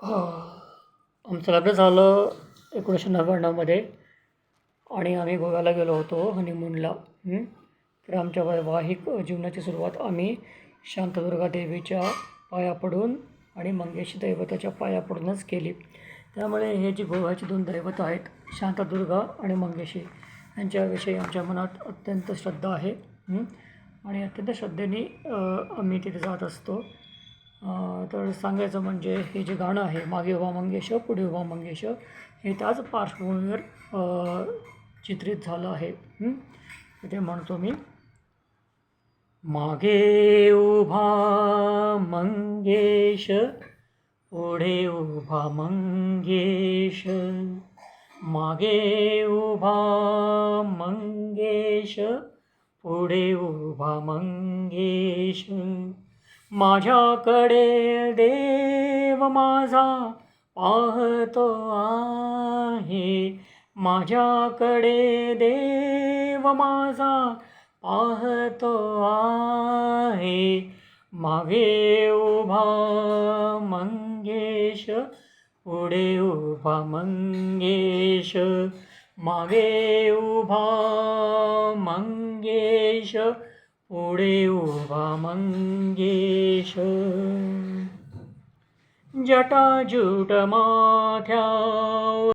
आमचं लग्न झालं एकोणीसशे नव्याण्णवमध्ये आणि आम्ही गोव्याला गेलो होतो हनीमूनला तर आमच्या वैवाहिक जीवनाची सुरुवात आम्ही शांतदुर्गा देवीच्या पाया पडून आणि मंगेशी दैवताच्या पाया पडूनच केली. त्यामुळे हे जी गोव्याची दोन दैवत आहेत शांतदुर्गा आणि मंगेशी यांच्याविषयी आमच्या मनात अत्यंत श्रद्धा आहे. आणि अत्यंत श्रद्धेने आम्ही तिथे जात असतो. तर सांगायचं म्हणजे हे जे गाणं आहे मागे उभा मंगेश पुढे उभा मंगेश हे त्याच पार्श्वभूमीवर चित्रित झालं आहे. ते म्हणतो मी. मागे उभा मंगेश पुढे उभा मंगेश मागे उभा मंगेश पुढे उभा मंगेश. माझ्याकडे देव माझा पाहतो आहे. माझ्याकडे देव माझा पाहतो आहे. मागे उभा मंगेश पुढे उभा मंगेश. मागे उभा मंगेश पुढे उभा मंगेश. जटाजूट माथ्या